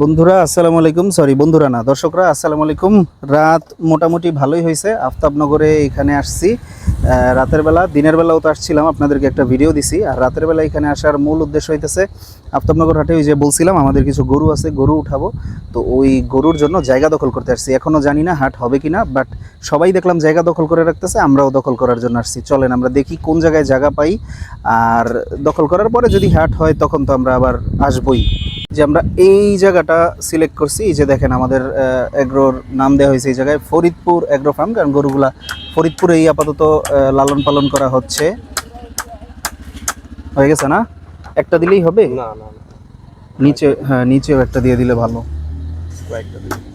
বন্ধুরা, আসসালামু আলাইকুম। সরি বন্ধুরা না, দর্শকরা, আসসালামু আলাইকুম। রাত মোটামুটি ভালোই হয়েছে। আফতাবনগরে এখানে আসছি। রাতের বেলা, দিনের বেলাও তো আসছিলাম, আপনাদেরকে একটা ভিডিও দিছি। আর রাতের বেলা এখানে আসার মূল উদ্দেশ্য হইতেছে, আফতাবনগর হাটে ওই যে বলছিলাম, আমাদের কিছু গরু আছে, গরু উঠাবো। তো ওই গরুর জন্য জায়গা দখল করতে আসছি। এখনও জানি না হাট হবে কিনা বাট সবাই দেখলাম জায়গা দখল করে রাখতেছে, আমরাও দখল করার জন্য আসছি। চলেন, আমরা দেখি কোন জায়গায় জায়গা পাই। আর দখল করার পরে যদি হাট হয়, তখন তো আমরা আবার আসবই। যে আমরা এই জায়গাটা সিলেক্ট করছি এই যে দেখেন আমাদের এগ্রোর নাম দেওয়া হয়েছে এই জায়গায় ফরিদপুর এগ্রো ফার্ম কারণ গরুগুলা ফরিদপুরেই আপাতত লালন পালন করা হচ্ছে। হয়ে গেছে না? একটা দিলেই হবে? না না না। নিচে হ্যাঁ নিচেও একটা দিয়ে দিলে ভালো। কয়েকটা দিন।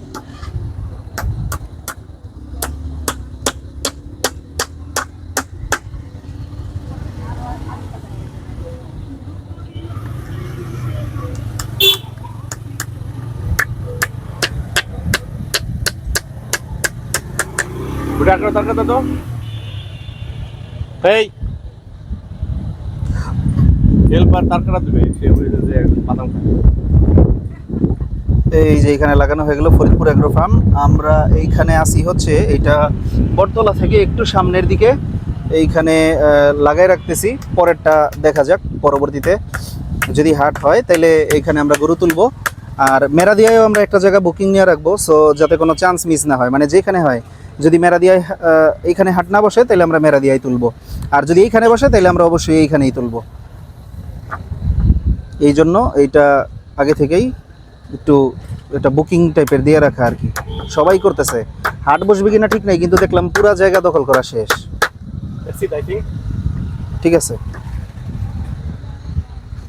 একটা তারকা তো এই। হেল্পার তারকাটা দিবে, সে ওই যে বাদাম এই যে এখানে লাগানো হয়ে গেল ফরিদপুর এগ্রো ফার্ম আমরা এইখানে আসি হচ্ছে এটা বটতলা থেকে একটু সামনের দিকে। এইখানে লাগাই রাখতেছি, পরেরটা দেখা যাক, পরবর্তীতে যদি হাট হয় তাহলে এইখানে আমরা গরু তুলবো। আর মেরাদিয়ায়ও আমরা একটা জায়গা বুকিং নিয়ে রাখব সো যাতে কোনো চান্স মিস না হয়। মানে যেখানে হয় যদি মেরাদিয়ায় এইখানে হাট না বসে তাহলে আমরা মেরাদিয়ায় তুলবো। আর যদি এইখানে বসে তাহলে আমরা অবশ্যই এইখানেই তুলবো। এই জন্য এইটা আগে থেকেই একটু এটা বুকিং টাইপের দিয়ে রাখা আর কি। সবাই করতেছে। হাট বসবে কিনা ঠিক নাই কিন্তু দেখলাম পুরা জায়গা দখল করা শেষ। ঠিক আছে।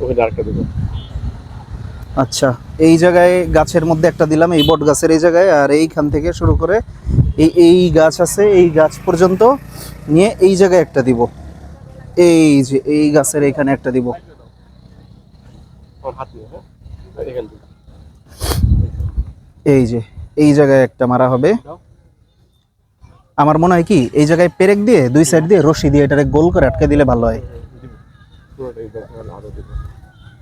ওকে দেবো আচ্ছা এই জায়গায় গাছের মধ্যে একটা দিলাম, এই বট গাছের এই জায়গায়, আর এইখান থেকে শুরু করে এই এই গাছ আছে, এই গাছ পর্যন্ত নিয়ে এই জায়গায় একটা দিব। এই যে, এই গাছের এইখানে একটা দিব। এখান এই যে, এই জায়গায় একটা মারা হবে। আমার মনে হয় কি, এই জায়গায় পেরেক দিয়ে, দুই সাইড দিয়ে রশি দিয়ে এটারে গোল করে আটকে দিলে ভালো হয় পুরোটাই দরকার আরও দেবো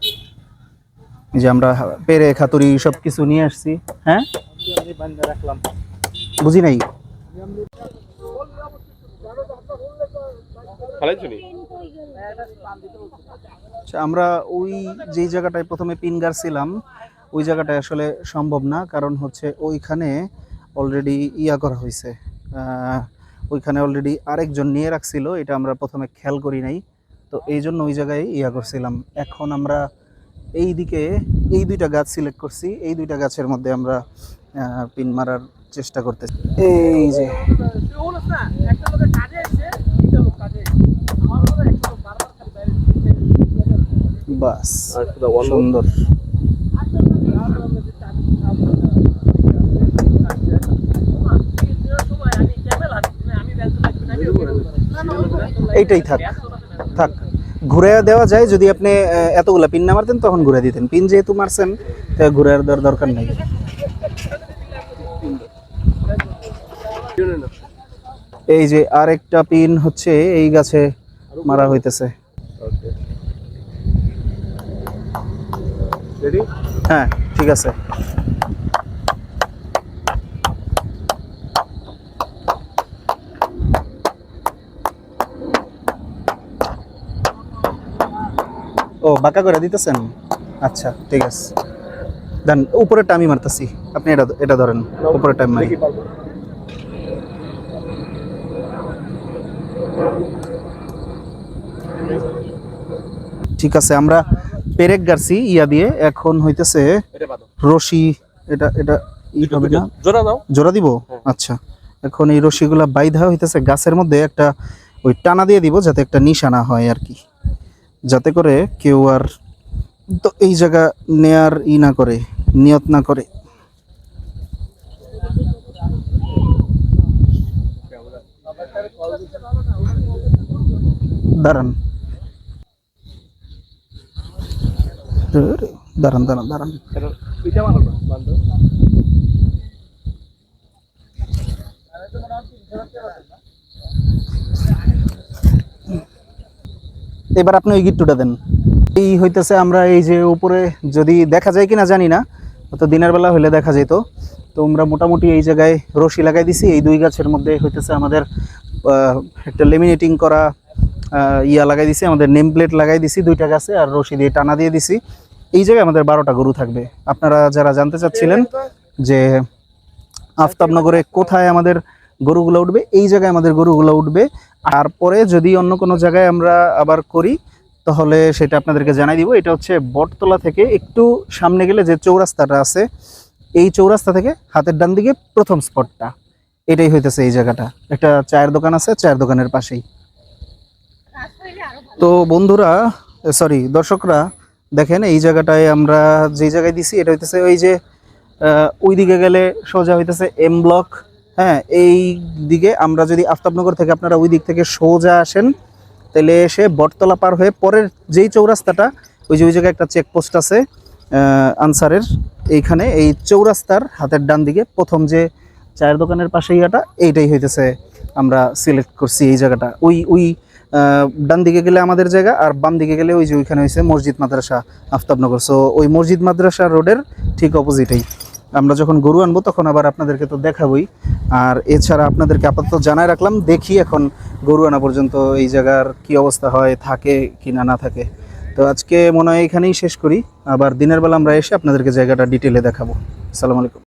এই যে আমরা পেরে খাতুরি সব কিছু নিয়ে আসছি হ্যাঁ? বুঝি নাই? আচ্ছা, আমরা ওই যেই জায়গাটায় প্রথমে পিন গাড়ছিলাম ওই জায়গাটায় আসলে সম্ভব না কারণ হচ্ছে ওইখানে অলরেডি ইয়া করা হয়েছে। ওইখানে অলরেডি আরেকজন নিয়ে রাখছিল এটা আমরা প্রথমে খেয়াল করি নাই। তো এই জন্য ওই জায়গায় ইয়া করছিলাম। এখন আমরা এই দিকে এই দুইটা গাছ সিলেক্ট করছি। এই দুইটা গাছের মধ্যে আমরা পিন মারার চেষ্টা করতেছি। এই যে। এইটাই থাক থাক। ঘুরে দেওয়া যায় যদি আপনি এতগুলা পিন না মারতেন তখন ঘুরে দিতেন। পিন যেহেতু মারছেন ঘুরে দেওয়ার দরকার নেই। এই যে আরেকটা পিন হচ্ছে এই গাছে মারা হইতেছে। হ্যাঁ ঠিক আছে। ও বাঁকা করে দিতেছেন? আচ্ছা ঠিক আছে। দেন উপরেরটা আমি মারতেছি। আপনি এটা এটা ধরেন উপরেরটা আমি মারি। ঠিক আছে আমরা পেরেক গাড়ছি ইয়া দিয়ে। এখন হইতেছে রশি এটা এটা ই হবে না? জোড়া দাও। জোড়া দিব? হ্যাঁ। আচ্ছা। এখন এই রশিগুলা বাইধা হইতেছে গাছের মধ্যে একটা ওই টানা দিয়ে দিব যাতে একটা নিশানা হয় আর কি। যাতে করে কেউ আর তো এই জায়গা নেয়ার ই না করে, নিয়ত না করে। দাঁড়ান। দাঁড়ান দাঁড়ান দাঁড়ান এটা মারো না বান্ধব এবার আপনি ওই গিট্টুটা দেন। এই হইতেছে আমরা এই যে উপরে যদি দেখা যায় কিনা জানি না, তো দিনের বেলা হলে দেখা যেত। তো আমরা মোটামুটি এই জায়গায় রশি লাগাই দিছি। এই দুই গাছের মধ্যে হইতেছে আমাদের একটা লেমিনেটিং করা ইয়া লাগাই দিছি। আমাদের নেম প্লেট লাগাই দিছি দুইটা গাছে আর রশি দিয়ে টানা দিয়ে দিছি। এই জায়গায় আমাদের বারোটা গরু থাকবে। আপনারা যারা জানতে চাচ্ছিলেন যে আফতাবনগরে কোথায় আমাদের গরুগুলো উঠবে, এই জায়গায় আমাদের গরুগুলো উঠবে। আর পরে যদি অন্য কোনো জায়গায় আমরা আবার করি, তাহলে সেটা আপনাদেরকে জানাই দিব। এটা হচ্ছে বটতলা থেকে একটু সামনে গেলে যে চৌরাস্তাটা আছে, এই চৌরাস্তা থেকে হাতের ডান দিকে প্রথম স্পটটা। এটাই হইতেছে এই জায়গাটা। একটা চায়ের দোকান আছে, চায়ের দোকানের পাশেই। তো বন্ধুরা সরি দর্শকরা, দেখেন এই জায়গাটায় আমরা যে জায়গায় দিছি, এটা হইতেছে ওই যে ওই দিকে গেলে সোজা হইতেছে এম ব্লক হ্যাঁ এই দিকে আমরা যদি আফতাবনগর থেকে আপনারা ওই দিক থেকে সোজা আসেন, তাহলে এসে বটতলা পার হয়ে পরের যেই চৌরাস্তাটা, ওই যে ওই জায়গায় একটা চেকপোস্ট আছে আনসারের এইখানে, এই চৌরাস্তার হাতের ডান দিকে প্রথম যে চায়ের দোকানের পাশে ইয়াটা এইটাই হইতেছে আমরা সিলেক্ট করছি এই জায়গাটা। ওই ওই ডান দিকে গেলে আমাদের জায়গা আর বাম দিকে গেলে ওই যে ওইখানে হয়েছে মসজিদ মাদ্রাসা আফতাবনগর। সো ওই মসজিদ মাদ্রাসা রোডের ঠিক অপোজিটেই আমরা যখন গরু আনব, তখন আবার আপনাদেরকে তো দেখাবই। আর এছাড়া আপনাদেরকে আপাতত জানাই রাখলাম, দেখি এখন গরু আনা পর্যন্ত এই জায়গার কি অবস্থা হয়, থাকে কি না না থাকে। তো আজকে মনে হয় এখানেই শেষ করি। আবার দিনের বেলা আমরা এসে আপনাদেরকে জায়গাটা ডিটেলে দেখাবো। আসসালামু আলাইকুম।